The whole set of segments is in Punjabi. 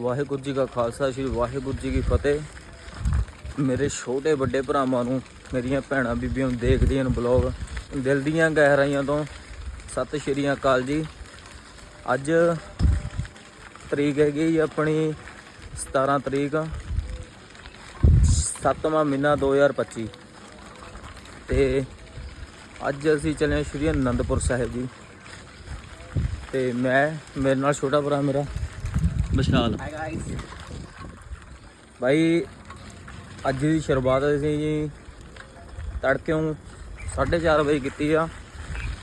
ਵਾਹਿਗੁਰੂ ਜੀ ਕਾ ਖਾਲਸਾ, ਸ੍ਰੀ ਵਾਹਿਗੁਰੂ ਜੀ ਕੀ ਫਤਿਹ। ਮੇਰੇ ਛੋਟੇ ਵੱਡੇ ਭਰਾਵਾਂ ਨੂੰ, ਮੇਰੀਆਂ ਭੈਣਾਂ ਬੀਬੀਆਂ ਨੂੰ ਦੇਖਦੀਆਂ ਨੂੰ ਬਲੌਗ ਦਿਲ ਦੀਆਂ ਗਹਿਰਾਈਆਂ ਤੋਂ ਸਤਿ ਸ਼੍ਰੀ ਅਕਾਲ ਜੀ। ਅੱਜ ਤਰੀਕ ਹੈਗੀ ਆਪਣੀ 17 ਤਰੀਕ 7ਵਾਂ ਮਹੀਨਾ 2025 ਤੇ ਅੱਜ ਅਸੀਂ ਚੱਲੇ ਹਾਂ ਸ਼੍ਰੀ ਅਨੰਦਪੁਰ ਸਾਹਿਬ ਜੀ। ਤੇ ਮੈਂ ਮੇਰੇ ਨਾਲ ਛੋਟਾ ਭਰਾ ਮੇਰਾ ਵਿਸ਼ਾਲ। ਭਾਈ ਅੱਜ ਦੀ ਸ਼ੁਰੂਆਤ ਅਸੀਂ ਜੀ ਤੜਕਿਓਂ 4:30 ਵਜੇ ਕੀਤੀ ਆ।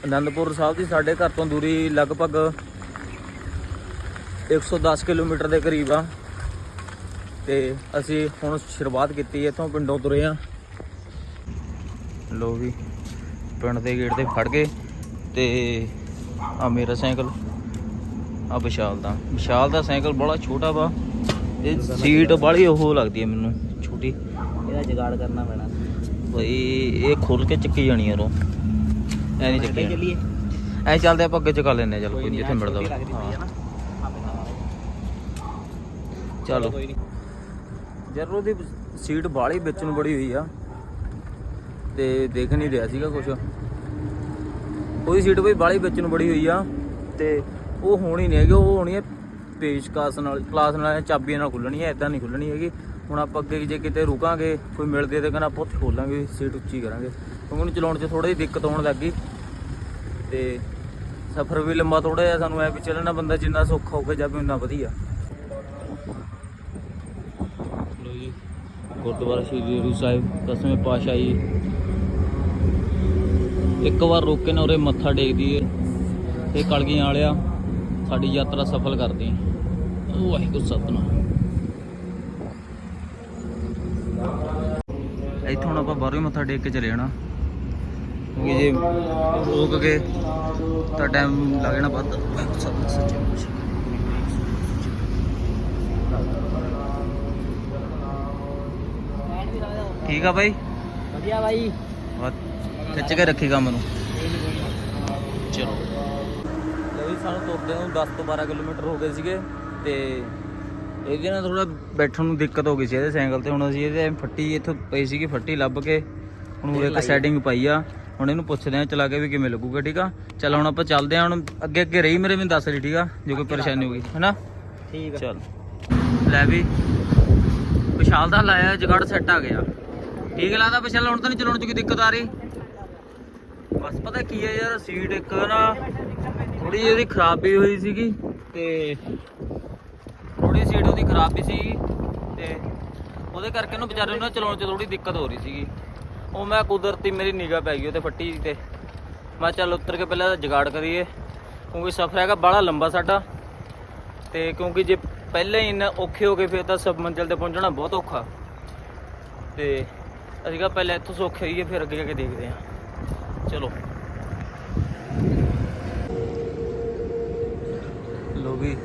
ਅਨੰਦਪੁਰ ਸਾਹਿਬ ਦੀ ਸਾਡੇ ਘਰ ਤੋਂ ਦੂਰੀ ਲਗਭਗ 110 ਕਿਲੋਮੀਟਰ ਦੇ ਕਰੀਬ ਆ। ਤੇ ਅਸੀਂ ਹੁਣ ਸ਼ੁਰੂਆਤ ਕੀਤੀ ਇੱਥੋਂ ਪਿੰਡੋਂ ਤੁਰੇ ਆ। ਲੋ ਵੀ ਪਿੰਡ ਦੇ ਗੇਟ ਤੇ ਫੜ ਗਏ ਤੇ ਆ ਮੇਰਾ ਸਾਈਕਲ ਆ ਵਿਸ਼ਾਲ ਦਾ। ਵਿਸ਼ਾਲ ਦਾ ਸਾਈਕਲ ਬੜਾ ਛੋਟਾ ਵਾ। ਇਹ ਸੀਟ ਬੜੀ ਉਹ ਲੱਗਦੀ ਹੈ ਮੈਨੂੰ ਛੋਟੀ। ਇਹਦਾ ਜੁਗਾੜ ਕਰਨਾ ਪੈਣਾ। ਬਈ ਇਹ ਖੁੱਲ ਕੇ ਚੱਕੀ ਜਾਣੀ ਯਾਰੋ ਐ ਨਹੀਂ ਚੱਕੀ ਐ ਚੱਲਦੇ ਆਪਾਂ ਅੱਗੇ ਚਕਾ ਲੈਨੇ ਚੱਲ ਕੋਈ ਜਿੱਥੇ ਮਿਲਦਾ ਹਾਂ। ਚਲੋ। ਯਾਰ ਉਹਦੀ ਸੀਟ ਬਾਹਲੀ ਵਿੱਚ ਨੂੰ ਬੜੀ ਹੋਈ ਆ। ਤੇ ਦੇਖ ਨਹੀਂ ਰਿਹਾ ਸੀਗਾ ਕੁਝ ਉਹਦੀ ਸੀਟ ਬਈ ਬਾਹਲੀ ਵਿੱਚ ਨੂੰ ਬੜੀ ਹੋਈ ਆ ਤੇ ਉਹ ਹੋਣੀ ਨਹੀਂ ਹੈਗੀ, ਉਹ ਹੋਣੀ ਹੈ ਪੇਚਕਾਸ ਨਾਲ ਕਲਾਸ ਨਾਲ ਚਾਬੀਆਂ ਨਾਲ ਖੁੱਲਣੀ ਹੈ ਇਦਾਂ ਨਹੀਂ ਖੁੱਲਣੀ ਹੈਗੀ। ਹੁਣ ਆਪਾਂ ਅੱਗੇ ਜੇ ਕਿਤੇ ਰੁਕਾਂਗੇ, ਕੋਈ ਮਿਲਦੇ ਤੇ ਕਹਿੰਦਾ ਆਪਾਂ ਉੱਥੇ ਖੋਲਾਂਗੇ, ਸੀਟ ਉੱਚੀ ਕਰਾਂਗੇ। ਕਿਉਂਕਿ ਉਹਨੂੰ ਚਲਾਉਣ 'ਚ ਥੋੜੀ ਜਿਹੀ ਦਿੱਕਤ ਆਉਣ ਲੱਗ ਗਈ। ਤੇ ਸਫ਼ਰ ਵੀ ਲੰਬਾ ਥੋੜਾ ਜਿਹਾ ਸਾਨੂੰ ਐ ਵੀ ਚੱਲਣਾ ਬੰਦਾ ਜਿੰਨਾ ਸੌਖਾ ਹੋ ਕੇ ਜਾਵੇ ਉਨਾ ਵਧੀਆ। ਲੋ ਜੀ, ਗੁਰਦੁਆਰਾ ਸ਼੍ਰੀ ਗੁਰੂ ਸਾਹਿਬ, ਦਸਵੇਂ ਪਾਤਸ਼ਾਹੀ ਇੱਕ ਵਾਰ ਰੁਕ ਕੇ ਨਾ ਉਰੇ ਮੱਥਾ ਟੇਕ ਦਈਏ ਤੇ ਕਲਗੀਆਂ ਵਾਲਿਆ ਸਾਡੀ ਯਾਤਰਾ ਸਫਲ ਕਰਦੇ ਉਹ ਵਾਹਿਗੁਰੂ ਸਤਨਾਮ। ਇੱਥੋਂ ਆਪਾਂ ਬਾਹਰੋਂ ਮੱਥਾ ਟੇਕ ਕੇ ਚਲੇ ਜਾਣਾ। ਕਿਉਂਕਿ ਜੇ ਰੋਕ ਗਏ ਤਾਂ ਟਾਈਮ ਲੱਗ ਜਾਣਾ ਵੱਧ। ਸੱਚੇ ਠੀਕ ਆ ਬਾਈ? ਵਧੀਆ ਬਾਈ। ਖਿੱਚ ਕੇ ਰੱਖੀ ਕੰਮ ਨੂੰ। ਚਲੋ। ਲਈ ਸਾਨੂੰ ਤੁਰਦੇ ਨੂੰ 10 ਤੋਂ 12 ਕਿਲੋਮੀਟਰ ਹੋ ਗਏ ਸੀਗੇ ਤੇ ਇਹਦੇ ਨਾਲ ਥੋੜਾ ਬੈਠਣ ਨੂੰ ਦਿੱਕਤ ਹੋ ਗਈ ਸੀ ਇਹਦੇ ਸਾਈਕਲ ਤੇ। ਹੁਣ ਅਸੀਂ ਇਹਦੇ ਫੱਟੀ ਇੱਥੋਂ ਪਈ ਸੀਗੀ ਫੱਟੀ ਲੱਭ ਕੇ ਹੁਣ ਉਹ ਇੱਕ ਸੈਟਿੰਗ ਪਾਈ ਆ। ਹੁਣ ਇਹਨੂੰ ਪੁੱਛਦੇ ਆ ਚਲਾ ਕੇ ਵੀ ਕਿਵੇਂ ਲੱਗੂਗਾ ਠੀਕ ਆ? ਚੱਲ ਹੁਣ ਆਪਾਂ ਚੱਲਦੇ ਆ ਹੁਣ ਅੱਗੇ ਅੱਗੇ ਰਹੀ ਮੇਰੇ ਮੈਨੂੰ ਦੱਸ ਰਹੀ ਠੀਕ ਆ? ਜੇ ਕੋਈ ਪਰੇਸ਼ਾਨੀ ਹੋ ਗਈ ਹੈਨਾ? ਠੀਕ ਆ। ਚੱਲ। ਲੈ ਵੀ। ਵਿਸ਼ਾਲ ਦਾ ਲਾਇਆ ਜਗੜ ਸੈੱਟ ਆ ਗਿਆ। ਠੀਕ ਲੱਗਦਾ ਵਿਸ਼ਾਲ ਹੁਣ ਤਾਂ ਨਹੀਂ ਚਲਾਉਣ ਚ ਕੋਈ ਦਿੱਕਤ ਆ ਰਹੀ? ਬਸ ਪਤਾ ਕੀ ਹੈ ਯਾਰ, ਸੀਟ ਇੱਕ ਨਾ ਥੋੜੀ ਜਿਹੀ ਉਹਦੀ ਖਰਾਬ ਹੋਈ ਸੀਗੀ ਤੇ ਥੋੜੀ ਸੀਟ ਉਹਦੀ ਖਰਾਬ ਵੀ ਸੀ ਤੇ ਉਹਦੇ ਕਰਕੇ ਉਹਨੂੰ ਵਿਚਾਰੇ ਨੂੰ ਚਲਾਉਣ ਚ ਥੋੜੀ ਦਿੱਕਤ ਹੋ ਰਹੀ ਸੀਗੀ। ਉਹ ਮੈਂ ਕੁਦਰਤੀ ਮੇਰੀ ਨਿਗਾਹ ਪੈ ਗਈ ਉਹ ਤੇ ਫੱਟੀ ਤੇ। ਮੈਂ ਚੱਲ ਉੱਤਰ ਕੇ ਪਹਿਲਾਂ ਜਗਾੜ ਕਰੀਏ, ਕਿਉਂਕਿ ਸਫ਼ਰ ਹੈਗਾ ਬੜਾ ਲੰਬਾ ਸਾਡਾ। ਤੇ ਕਿਉਂਕਿ ਜੇ ਪਹਿਲਾਂ ਹੀ ਇੰਨਾ ਔਖੇ ਹੋ ਗਏ, ਫਿਰ ਤਾਂ ਸਭ ਮੰਜ਼ਿਲ ਤੇ ਪਹੁੰਚਣਾ ਬਹੁਤ ਔਖਾ। ਤੇ ਅਸੀਂ ਕਿਹਾ ਪਹਿਲਾਂ ਇੱਥੋਂ ਸੌਖੇ ਹੋਈਏ, ਫਿਰ ਅੱਗੇ ਜਾ ਕੇ ਦੇਖਦੇ ਹਾਂ। ਚਲੋ। ਲੋ ਵੀ,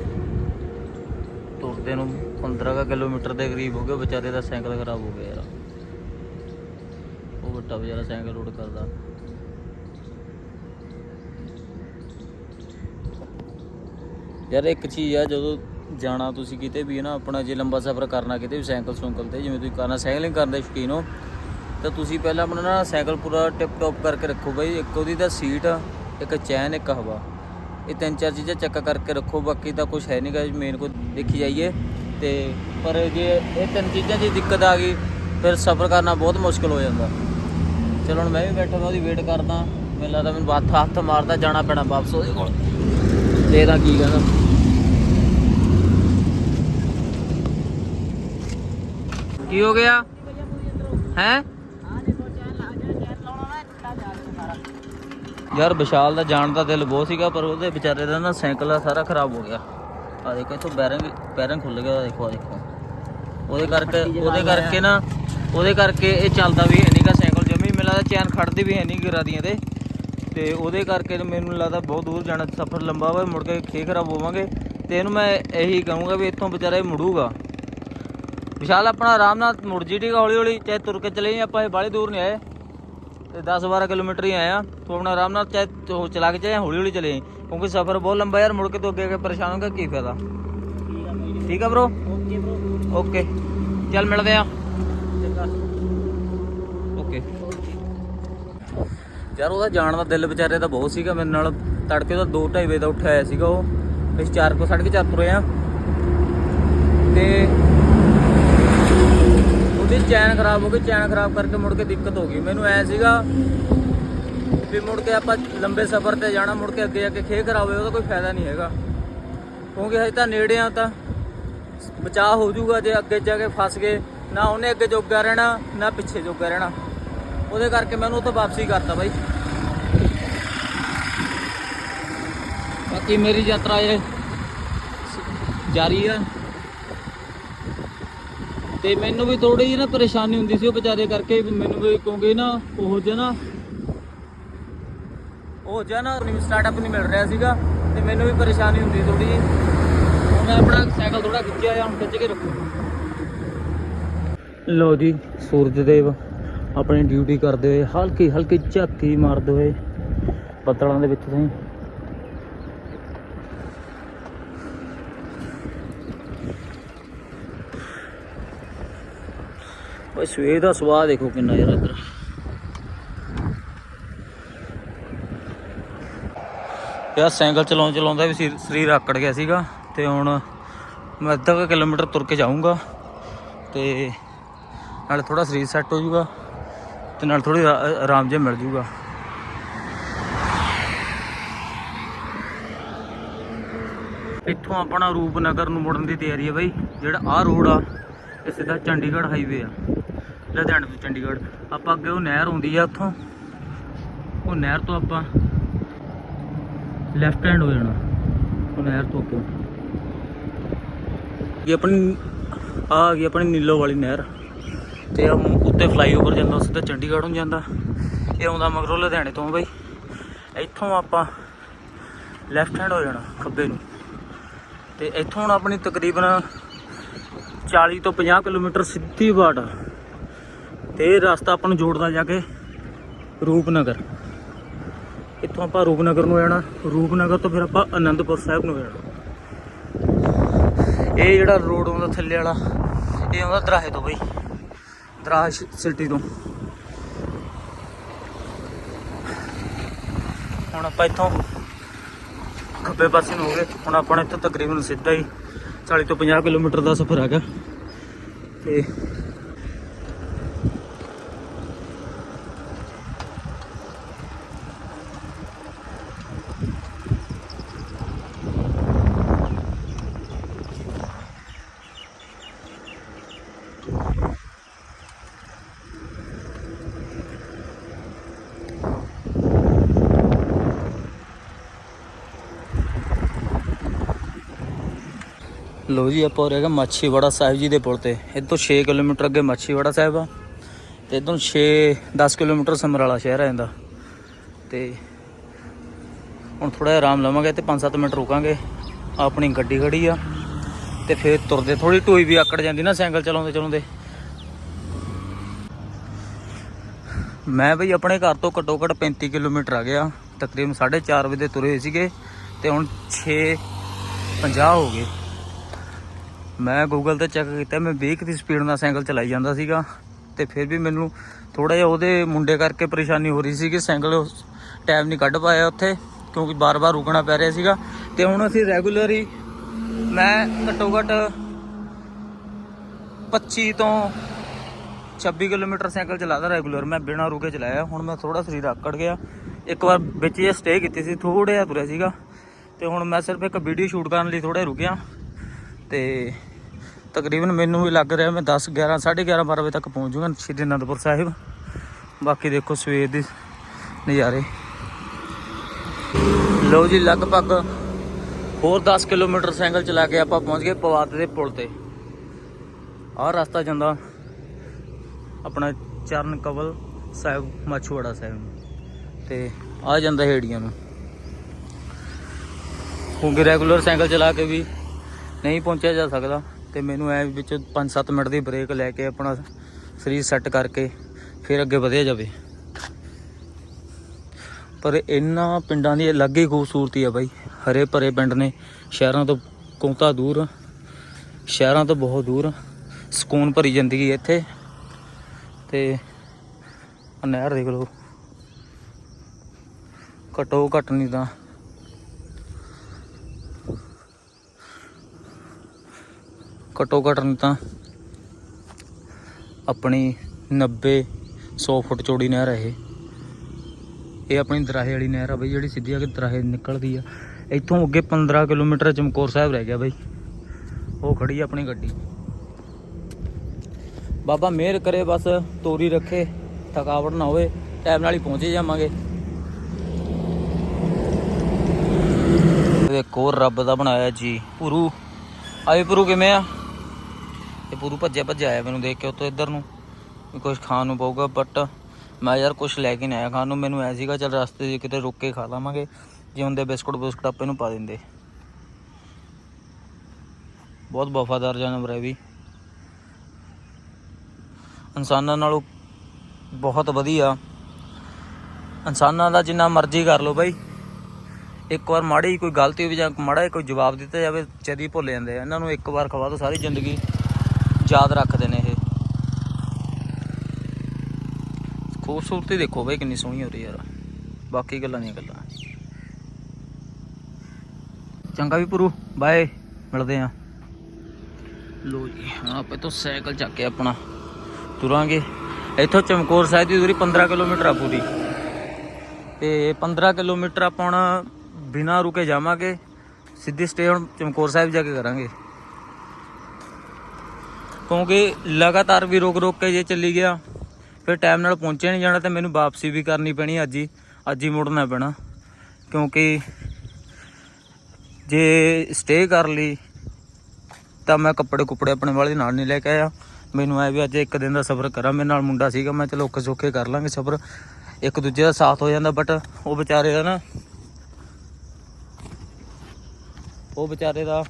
ਤੁਰਦੇ ਨੂੰ 15 ਕਿਲੋਮੀਟਰ ਦੇ ਕਰੀਬ ਹੋ ਗਿਆ ਵਿਚਾਰੇ ਦਾ ਸਾਈਕਲ ਖਰਾਬ ਹੋ ਗਿਆ ਯਾਰ। ਉਹ ਵੱਡਾ ਵਿਚਾਰਾ ਸਾਈਕਲ ਰੋਡ ਕਰਦਾ। ਯਾਰ ਇੱਕ ਚੀਜ਼ ਆ, ਜਦੋਂ ਜਾਣਾ ਤੁਸੀਂ ਕਿਤੇ ਵੀ ਹੈ ਨਾ, ਆਪਣਾ ਜੇ ਲੰਬਾ ਸਫ਼ਰ ਕਰਨਾ ਕਿਤੇ ਵੀ ਸਾਈਕਲ ਸੁੰਕਲ ਤੇ, ਜਿਵੇਂ ਤੁਸੀਂ ਕਰਨਾ, ਸਾਈਕਲਿੰਗ ਕਰਨ ਦੇ ਸ਼ੌਕੀਨ ਹੋ ਤਾਂ ਤੁਸੀਂ ਪਹਿਲਾਂ ਆਪਣਾ ਨਾ ਸਾਈਕਲ ਪੂਰਾ ਟਿਪ ਟੌਪ ਕਰਕੇ ਰੱਖੋ ਬਾਈ। ਇੱਕ ਉਹਦੀ ਤਾਂ ਸੀਟ, ਇੱਕ ਚੈਨ, ਇੱਕ ਹਵਾ। ਇਹ ਤਿੰਨ ਚਾਰ ਚੀਜ਼ਾਂ ਚੈੱਕ ਕਰਕੇ ਰੱਖੋ, ਬਾਕੀ ਤਾਂ ਕੁਝ ਹੈ ਨਹੀਂਗਾ ਮੇਨ ਕੋ ਦੇਖੀ ਜਾਈਏ। ਤੇ ਪਰ ਜੇ ਇਹ ਤਿੰਨ ਚੀਜ਼ਾਂ 'ਚ ਦਿੱਕਤ ਆ ਗਈ, ਫਿਰ ਸਫ਼ਰ ਕਰਨਾ ਬਹੁਤ ਮੁਸ਼ਕਲ ਹੋ ਜਾਂਦਾ। ਚਲੋ ਹੁਣ ਮੈਂ ਵੀ ਬੈਠਾ, ਮੈਂ ਉਹਦੀ ਵੇਟ ਕਰਦਾ। ਮੈਨੂੰ ਲੱਗਦਾ ਮੈਨੂੰ ਹੱਥ ਹੱਥ ਮਾਰਦਾ, ਜਾਣਾ ਪੈਣਾ ਵਾਪਸ ਉਹਦੇ ਕੋਲ। ਦੇਖਦਾ ਕੀ ਕਹਿੰਦਾ? ਕੀ ਹੋ ਗਿਆ? ਹੈ? ਯਾਰ ਵਿਸ਼ਾਲ ਦਾ ਜਾਣ ਦਾ ਦਿਲ ਬਹੁਤ ਸੀਗਾ ਪਰ ਉਹਦੇ ਵਿਚਾਰੇ ਦਾ ਨਾ ਸਾਈਕਲ ਆ ਸਾਰਾ ਖਰਾਬ ਹੋ ਗਿਆ। ਆ ਦੇਖੋ ਇੱਥੋਂ ਬੈਰਿੰਗ ਬੈਰਿੰਗ ਖੁੱਲ ਗਿਆ ਦੇਖੋ ਆ ਦੇਖੋ। ਉਹਦੇ ਕਰਕੇ ਉਹਦੇ ਕਰਕੇ ਨਾ ਉਹਦੇ ਕਰਕੇ ਇਹ ਚੱਲਦਾ ਵੀ ਹੈ ਨਹੀਂਗਾ ਸਾਈਕਲ ਜਮੀ ਮੈਨੂੰ ਲੱਗਦਾ ਚੈਨ ਖੜਦੀ ਵੀ ਹੈ ਨਹੀਂ ਗਰਾਦੀਆਂ ਦੇ ਤੇ। ਉਹਦੇ ਕਰਕੇ ਮੈਨੂੰ ਲੱਗਦਾ ਬਹੁਤ ਦੂਰ ਜਾਣਾ ਸਫ਼ਰ ਲੰਬਾ ਵਾ ਮੁੜ ਕੇ ਖੇ ਖਰਾਬ ਹੋਵਾਂਗੇ। ਤੇ ਇਹਨੂੰ ਮੈਂ ਇਹੀ ਕਹੂੰਗਾ ਵੀ ਇੱਥੋਂ ਵਿਚਾਰਾ ਇਹ ਮੁੜੂਗਾ। ਵਿਸ਼ਾਲ ਆਪਣਾ ਆਰਾਮ ਨਾਲ ਮੁੜ ਜੀ ਠੀਕ ਹੌਲੀ ਹੌਲੀ ਚਾਹੇ ਤੁਰ ਕੇ ਚਲੇ ਆਪਾਂ ਇਹ ਬਾਹਲੀ ਦੂਰ ਨਹੀਂ ਆਏ। ਤੇ 10-12 ਕਿਲੋਮੀਟਰ ਹੀ ਆਇਆ ਤੂੰ ਆਪਣਾ ਆਰਾਮ ਨਾਲ ਚਾਹੇ ਤੂੰ ਚਲਾ ਕੇ ਚਾਹੇ ਹੌਲੀ ਹੌਲੀ ਚਲੇ ਕਿਉਂਕਿ ਸਫ਼ਰ ਬਹੁਤ ਲੰਬਾ ਯਾਰ, ਮੁੜ ਕੇ ਤੂੰ ਅੱਗੇ ਅੱਗੇ ਪਰੇਸ਼ਾਨ ਹੋਗਾ ਕੀ ਫਾਇਦਾ? ਠੀਕ ਆ ਬਾਈ ਬ్రో ਓਕੇ ਬ్రో ਓਕੇ ਚੱਲ ਮਿਲਦੇ ਆ। ਓਕੇ ਯਾਰ ਉਹਦਾ ਜਾਣ ਦਾ ਦਿਲ ਵਿਚਾਰੇ ਦਾ ਬਹੁਤ ਸੀਗਾ ਮੇਰੇ ਨਾਲ। ਤੜਕੇ ਦਾ 2:30 ਵਜੇ ਦਾ ਉੱਠਿਆ ਆਇਆ ਸੀਗਾ ਉਹ। ਅਸੀਂ 4 ਕੋ 4:30 ਤੁਰੇ ਆ। ਤੇ ਉਹਦੀ ਚੈਨ ਖਰਾਬ ਹੋ ਗਈ, ਚੈਨ ਖਰਾਬ ਕਰਕੇ ਮੁੜ ਕੇ ਦਿੱਕਤ ਹੋ ਗਈ। ਮੈਨੂੰ ਐ ਸੀਗਾ ਵੀ ਮੁੜ ਕੇ ਆਪਾਂ ਲੰਬੇ ਸਫ਼ਰ ਤੇ ਜਾਣਾ, ਮੁੜ ਕੇ ਅੱਗੇ ਜਾ ਕੇ ਖੇ ਖਰਾਬ ਹੋਏ ਉਹਦਾ ਕੋਈ ਫਾਇਦਾ ਨਹੀਂ ਹੈਗਾ। ਕਿਉਂਕਿ ਹਜੇ ਤਾਂ ਨੇੜੇ ਆ ਤਾਂ ਬਚਾਅ ਹੋ ਜਾਊਗਾ ਜੇ ਅੱਗੇ ਜਾ ਕੇ ਫਸ ਗਏ, ਨਾ ਉਹਨੇ ਅੱਗੇ ਜੋਗਾ ਰਹਿਣਾ, ਨਾ ਪਿੱਛੇ ਜੋਗਾ ਰਹਿਣਾ। ਉਹਦੇ ਕਰਕੇ ਮੈਨੂੰ ਉੱਥੇ ਵਾਪਸੀ ਕਰਤਾ ਬਾਈ। ਬਾਕੀ ਮੇਰੀ ਯਾਤਰਾ ਇਹ ਜਾਰੀ ਆ। ਤੇ ਮੈਨੂੰ ਵੀ ਥੋੜੀ ਜਿਹੀ ਨਾ ਪਰੇਸ਼ਾਨੀ ਹੁੰਦੀ ਸੀ ਉਹ ਵਿਚਾਰੇ ਕਰਕੇ ਮੈਨੂੰ ਵੀ ਕਿਉਂਕਿ ਨਾ, ਉਹ ਜਿਹਾ ਨਾ ਉਹ ਜਿਹਾ ਨਾ ਸਟਾਰਟਅਪ ਨਹੀਂ ਮਿਲ ਰਿਹਾ ਸੀਗਾ ਤੇ ਮੈਨੂੰ ਵੀ ਪਰੇਸ਼ਾਨੀ ਹੁੰਦੀ ਥੋੜੀ ਜਿਹੀ। ਹੁਣ ਮੈਂ ਆਪਣਾ ਸਾਈਕਲ ਥੋੜਾ ਖਿੱਚਿਆ ਆ, ਹੁਣ ਖਿੱਚ ਕੇ ਰੱਖੂ। ਲੋ ਜੀ ਸੂਰਜ ਦੇਵ ਆਪਣੀ ਡਿਊਟੀ ਕਰਦੇ ਹੋਏ ਹਲਕੀ ਹਲਕੀ ਝਾਕੀ ਮਾਰਦੇ ਹੋਏ ਬੱਦਲਾਂ ਦੇ ਵਿੱਚ ਤੁਸੀਂ ਓਏ ਸਵੇਰ ਦਾ ਸਵਾਦ ਦੇਖੋ ਕਿੰਨਾ ਯਾਰ ਇੱਧਰ। ਯਾਰ ਸਾਈਕਲ ਚਲਾਉਂ ਚਲਾਉਂਦਾ ਵੀ ਸਿਰ- ਸਰੀਰ ਆਕੜ ਗਿਆ ਸੀਗਾ ਤੇ ਹੁਣ ਮੈਂ ਅੱਧਾ ਕੁ ਕਿਲੋਮੀਟਰ ਤੁਰ ਕੇ ਜਾਊਂਗਾ ਤੇ ਨਾਲ ਥੋੜਾ ਸਰੀਰ ਸੈੱਟ ਹੋ ਜਾਊਗਾ ਤੇ ਨਾਲ ਥੋੜੀ ਆਰਾਮ ਜਿਹਾ ਮਿਲ ਜਾਊਗਾ। ਇੱਥੋਂ ਆਪਣਾ ਰੂਪਨਗਰ ਨੂੰ ਮੁੜਨ ਦੀ ਤਿਆਰੀ ਹੈ ਬਾਈ, ਜਿਹੜਾ ਆਹ ਰੋਡ ਆ, ਇਹ ਸਿੱਧਾ ਚੰਡੀਗੜ੍ਹ ਹਾਈਵੇ ਆ। ਲੁਧਿਆਣੇ ਤੋਂ ਚੰਡੀਗੜ੍ਹ। ਆਪਾਂ ਅੱਗੇ ਉਹ ਨਹਿਰ ਆਉਂਦੀ ਆ ਉੱਥੋਂ। ਉਹ ਨਹਿਰ ਤੋਂ ਆਪਾਂ ਲੈਫਟ ਹੈਂਡ ਹੋ ਜਾਣਾ। ਉਹ ਨਹਿਰ ਤੋਂ ਅੱਗੇ। ਇਹ ਆਪਣੀ ਆ ਆ ਗਈ ਆਪਣੀ ਨੀਲੋ ਵਾਲੀ ਨਹਿਰ। ਤੇ ਆ ਉੱਤੇ ਫਲਾਈਓਵਰ ਜਾਂਦਾ, ਸਿੱਧਾ ਚੰਡੀਗੜ੍ਹ ਨੂੰ ਜਾਂਦਾ। ਇਹ ਆਉਂਦਾ ਮਗਰੋਂ ਲੁਧਿਆਣੇ ਤੋਂ ਬਈ। ਇੱਥੋਂ ਆਪਾਂ ਲੈਫਟ ਹੈਂਡ ਹੋ ਜਾਣਾ, ਖੱਬੇ ਨੂੰ। ਤੇ ਇੱਥੋਂ ਹੁਣ ਆਪਣੀ ਤਕਰੀਬਨ 40 ਤੋਂ 50 ਕਿਲੋਮੀਟਰ ਸਿੱਧੀ ਬਾਟ ਆ। ਤੇ ਇਹ ਰਸਤਾ ਆਪਾਂ ਨੂੰ ਜੋੜਦਾ ਜਾ ਕੇ ਰੂਪਨਗਰ। ਇੱਥੋਂ ਆਪਾਂ ਰੂਪਨਗਰ ਨੂੰ ਜਾਣਾ ਰੂਪਨਗਰ ਤੋਂ ਫਿਰ ਆਪਾਂ ਆਨੰਦਪੁਰ ਸਾਹਿਬ ਨੂੰ ਜਾਣਾ ਇਹ ਜਿਹੜਾ ਰੋਡ ਆਉਂਦਾ ਥੱਲੇ ਵਾਲਾ, ਇਹ ਆਉਂਦਾ ਦਰਾਹੇ ਤੋਂ ਬਈ, ਦਰਾਹ ਸਿਟੀ ਤੋਂ। ਹੁਣ ਆਪਾਂ ਇੱਥੋਂ ਖੱਬੇ ਪਾਸੇ ਨੂੰ ਹੋ ਗਏ, ਹੁਣ ਆਪਾਂ ਇੱਥੋਂ ਤਕਰੀਬਨ ਸਿੱਧਾ ਹੀ 40 ਤੋਂ 50 ਕਿਲੋਮੀਟਰ ਦਾ ਸਫ਼ਰ ਹੈਗਾ। ਤੇ ਲੋ ਜੀ, ਆਪਾਂ ਹੋ ਰਿਹਾ ਮਾਛੀਵਾੜਾ ਸਾਹਿਬ ਜੀ ਦੇ ਪੁਲ ਤੇ। ਇੱਥੋਂ 6 ਕਿਲੋਮੀਟਰ ਅੱਗੇ ਮੱਛੀਵਾੜਾ ਸਾਹਿਬ ਆ ਤੇ ਇੱਥੋਂ 6 10 ਕਿਲੋਮੀਟਰ ਸਮਰਾਲਾ ਸ਼ਹਿਰ ਆ ਜਾਂਦਾ ਤੇ ਹੁਣ ਥੋੜਾ ਜਿਹਾ ਆਰਾਮ ਲਵਾਂਗੇ ਤੇ 5-7 ਮਿੰਟ ਰੁਕਾਂਗੇ। ਆਪਣੀ ਗੱਡੀ ਖੜੀ ਆ ਤੇ ਫਿਰ ਤੁਰਦੇ ਥੋੜੀ ਢੋਈ ਵੀ ਆਕੜ ਜਾਂਦੀ ਨਾ ਸਾਈਕਲ ਚਲਾਉਂਦੇ ਚਲਾਉਂਦੇ। ਮੈਂ ਬਈ ਆਪਣੇ ਘਰ ਤੋਂ ਘੱਟੋ ਘੱਟ 35 ਕਿਲੋਮੀਟਰ ਆ। ਗਿਆ ਤਕਰੀਬਨ 4:30 ਵਜੇ ਤੁਰੇ ਹੋਏ ਸੀਗੇ ਤੇ ਹੁਣ 6:50 ਹੋ ਗਏ। ਮੈਂ ਗੂਗਲ ਤੇ ਚੈੱਕ ਕੀਤਾ, ਮੈਂ 20 ਦੀ ਸਪੀਡ ਨਾਲ ਸਾਈਕਲ ਚਲਾਈ ਜਾਂਦਾ ਸੀਗਾ ਤੇ ਫਿਰ ਵੀ ਮੈਨੂੰ ਥੋੜਾ ਜਿਹਾ ਉਹਦੇ ਮੁੰਡੇ ਕਰਕੇ ਪਰੇਸ਼ਾਨੀ ਹੋ ਰਹੀ ਸੀ ਕਿ ਸਾਈਕਲ ਟਾਈਮ ਨਹੀਂ ਕੱਢ ਪਾਇਆ ਉੱਥੇ, ਕਿਉਂਕਿ ਬਾਰ-ਬਾਰ ਰੁਕਣਾ ਪੈ ਰਿਹਾ ਸੀਗਾ। ਤੇ ਹੁਣ ਅਸੀਂ ਰੈਗੂਲਰ ਹੀ ਮੈਂ ਘੱਟੋ ਘੱਟ 25 ਤੋਂ 26 ਕਿਲੋਮੀਟਰ ਸਾਈਕਲ ਚਲਾਦਾ ਰੈਗੂਲਰ ਮੈਂ ਬਿਨਾਂ ਰੁਕੇ ਚਲਾਇਆ। ਹੁਣ ਮੈਂ ਥੋੜਾ ਸਰੀਰ ਆਕੜ ਗਿਆ। ਇੱਕ ਵਾਰ ਵਿੱਚ ਇਹ ਸਟੇ ਕੀਤੀ ਸੀ ਥੋੜਾ ਜਿਹਾ ਤੁਰਿਆ ਸੀਗਾ। ਤੇ ਹੁਣ ਮੈਂ ਸਿਰਫ ਇੱਕ ਵੀਡੀਓ ਸ਼ੂਟ ਕਰਨ ਲਈ ਥੋੜਾ ਰੁਕਿਆ। ਤੇ ਤਕਰੀਬਨ ਮੈਨੂੰ ਵੀ ਲੱਗ ਰਿਹਾ ਮੈਂ 10 11 11:30 12 ਵਜੇ ਤੱਕ ਪਹੁੰਚ ਜਾਊਗਾ ਸ਼੍ਰੀ ਅਨੰਦਪੁਰ ਸਾਹਿਬ। ਬਾਕੀ ਦੇਖੋ ਸਵੇਰ ਦੇ ਨਜ਼ਾਰੇ। ਲਓ ਜੀ, ਲਗਭਗ ਹੋਰ 10 ਕਿਲੋਮੀਟਰ ਸਾਈਕਲ ਚਲਾ ਕੇ ਆਪਾਂ ਪਹੁੰਚ ਗਏ ਪਵਾਤ ਦੇ ਪੁਲ ਤੇ। ਆਹ ਰਸਤਾ ਜਾਂਦਾ ਆਪਣਾ ਚਰਨ ਕਵਲ ਸਾਹਿਬ, ਮਾਛੂਵਾੜਾ ਸਾਹਿਬ ਨੂੰ। ਤੇ ਆ ਜਾਂਦਾ ਹੇੜੀਆਂ ਨੂੰ। ਕਿਉਂਕਿ ਰੈਗੂਲਰ ਸਾਈਕਲ ਚਲਾ ਕੇ ਵੀ ਨਹੀਂ ਪਹੁੰਚਿਆ ਜਾ ਸਕਦਾ। ਤੇ ਮੈਨੂੰ ਐ ਵਿੱਚ 5-7 ਮਿੰਟ ਦੀ ਬ੍ਰੇਕ ਲੈ ਕੇ ਆਪਣਾ ਸਰੀਰ ਸੈੱਟ ਕਰਕੇ ਫਿਰ ਅੱਗੇ ਵਧਿਆ ਜਾਵੇ। ਪਰ ਇਹਨਾਂ ਪਿੰਡਾਂ ਦੀ ਅਲੱਗ ਹੀ ਖੂਬਸੂਰਤੀ ਆ ਬਾਈ। ਹਰੇ ਭਰੇ ਪਿੰਡ ਨੇ। ਸ਼ਹਿਰਾਂ ਤੋਂ ਕੋਤਾ ਦੂਰ, ਸ਼ਹਿਰਾਂ ਤੋਂ ਬਹੁਤ ਦੂਰ ਸਕੂਨ ਭਰੀ ਜ਼ਿੰਦਗੀ ਇੱਥੇ। ਤੇ ਨਹਿਰ ਦੇਖ ਲਓ। ਘਟੋ ਘਟ ਨਹੀਂ ਤਾਂ ਘਟੋ ਘਟ ਤਾਂ ਆਪਣੀ 90 100 ਫੁੱਟ ਚੌੜੀ ਨਹਿਰ ਹੈ ਇਹ। ਇਹ ਆਪਣੀ ਦਰਾਹੇ ਵਾਲੀ ਨਹਿਰ ਆ ਬਈ, ਜਿਹੜੀ ਸਿੱਧੀ ਆ ਕੇ ਦਰਾਹੇ ਨਿਕਲਦੀ ਆ। ਇੱਥੋਂ ਅੱਗੇ 15 ਕਿਲੋਮੀਟਰ ਚਮਕੌਰ ਸਾਹਿਬ ਰਹਿ ਗਿਆ ਬਈ। ਉਹ ਖੜੀ ਆ ਆਪਣੀ ਗੱਡੀ। ਬਾਬਾ ਮਿਹਰ ਕਰੇ ਬਸ, ਤੋਰੀ ਰੱਖੇ, ਥਕਾਵਟ ਨਾ ਹੋਵੇ, ਟਾਈਮ ਨਾਲ ਹੀ ਪਹੁੰਚੇ ਜਾਵਾਂਗੇ। ਦੇਖੋ, ਰੱਬ ਦਾ ਬਣਾਇਆ ਜੀ ਪੁਰੂ। ਆਏ ਪੁਰੂ ਕਿਵੇਂ ਆ? ਇਹ ਪੁਰੂ ਭੱਜਿਆ ਭੱਜਿਆ ਆਇਆ ਮੈਨੂੰ ਦੇਖ ਕੇ ਉੱਤੋਂ ਇੱਧਰ ਨੂੰ ਵੀ ਕੁਝ ਖਾਣ ਨੂੰ ਪਊਗਾ ਬਟ ਮੈਂ ਯਾਰ ਕੁਝ ਲੈ ਕੇ ਨਹੀਂ ਆਇਆ ਖਾਣ ਨੂੰ, ਮੈਨੂੰ ਐ ਸੀਗਾ, ਚੱਲ ਰਸਤੇ 'ਚ ਕਿਤੇ ਰੁੱਕ ਕੇ ਖਾ ਲਾਵਾਂਗੇ, ਜੇ ਹੁੰਦੇ ਬਿਸਕੁਟ ਬਿਸਕੁਟ ਆਪੇ ਨੂੰ ਪਾ ਦਿੰਦੇ। ਬਹੁਤ ਵਫਾਦਾਰ ਜਾਨਵਰ ਹੈ ਵੀ। ਇਨਸਾਨਾਂ ਨਾਲੋਂ ਬਹੁਤ ਵਧੀਆ। ਇਨਸਾਨਾਂ ਦਾ ਜਿੰਨਾ ਮਰਜ਼ੀ ਕਰ ਲਓ ਬਾਈ। ਇੱਕ ਵਾਰ ਮਾੜੀ ਕੋਈ ਗਲਤੀ ਹੋਵੇ ਜਾਂ ਮਾੜਾ ਜਿਹਾ ਕੋਈ ਜਵਾਬ ਦਿੱਤਾ ਜਾਵੇ ਜਦੀ ਭੁੱਲ ਜਾਂਦੇ ਆ। ਇਹਨਾਂ ਨੂੰ ਇੱਕ ਵਾਰ ਖਵਾ ਦੋ ਸਾਰੀ ਜ਼ਿੰਦਗੀ। ਯਾਦ ਰੱਖਦੇ ਨੇ ਇਹ। ਖੂਬਸੂਰਤੀ ਦੇਖੋ ਬਈ, ਕਿੰਨੀ ਸੋਹਣੀ ਹੋ ਰਹੀ ਯਾਰ। ਬਾਕੀ ਗੱਲਾਂ ਨਹੀਂ ਗੱਲਾਂ। ਚੰਗਾ ਵੀ ਪੁਰੂ, ਬਾਏ, ਮਿਲਦੇ ਆ ਲੋ ਜੀ, ਹਾਂ, ਆਪੇ ਤੋਂ ਸਾਈਕਲ ਚੱਕ ਕੇ ਆਪਣਾ ਤੁਰਾਂਗੇ। ਇੱਥੋਂ ਚਮਕੌਰ ਸਾਹਿਬ ਦੀ ਦੂਰੀ 15 ਕਿਲੋਮੀਟਰ ਆ ਪੂਰੀ। ਤੇ 15 ਕਿਲੋਮੀਟਰ ਆਪਾਂ ਹੁਣ ਬਿਨਾਂ ਰੁਕੇ ਜਾਵਾਂਗੇ, ਸਿੱਧੀ ਸਟੇ ਹੁਣ ਚਮਕੌਰ ਸਾਹਿਬ ਜਾ ਕੇ ਕਰਾਂਗੇ। ਕਿਉਂਕਿ ਲਗਾਤਾਰ ਵੀ ਰੋਕ ਰੋਕ ਕੇ ਜੇ ਚੱਲੀ ਗਿਆ, ਫਿਰ ਟਾਈਮ ਨਾਲ ਪਹੁੰਚਿਆ ਨਹੀਂ ਜਾਣਾ ਤੇ ਮੈਨੂੰ ਵਾਪਸੀ ਵੀ ਕਰਨੀ ਪੈਣੀ ਅੱਜ ਹੀ ਅੱਜ ਹੀ ਮੁੜਨਾ ਪੈਣਾ। ਕਿਉਂਕਿ ਜੇ ਸਟੇ ਕਰ ਲਈ, ਤਾਂ ਮੈਂ ਕੱਪੜੇ ਕੁਪੜੇ ਆਪਣੇ ਵਾਲੇ ਨਾਲ ਨਹੀਂ ਲੈ ਕੇ ਆਇਆ। ਮੈਨੂੰ ਐ ਵੀ ਅੱਜ ਇੱਕ ਦਿਨ ਦਾ ਸਫ਼ਰ ਕਰਾਂ, ਮੇਰੇ ਨਾਲ ਮੁੰਡਾ ਸੀਗਾ, ਮੈਂ ਚਲੋ ਔਖੇ ਸੌਖੇ ਕਰ ਲਾਂਗੇ ਸਫ਼ਰ। ਇੱਕ ਦੂਜੇ ਦਾ ਸਾਥ ਹੋ ਜਾਂਦਾ ਬਟ ਉਹ ਵਿਚਾਰੇ ਦਾ ਨਾ, ਉਹ ਵਿਚਾਰੇ ਦਾ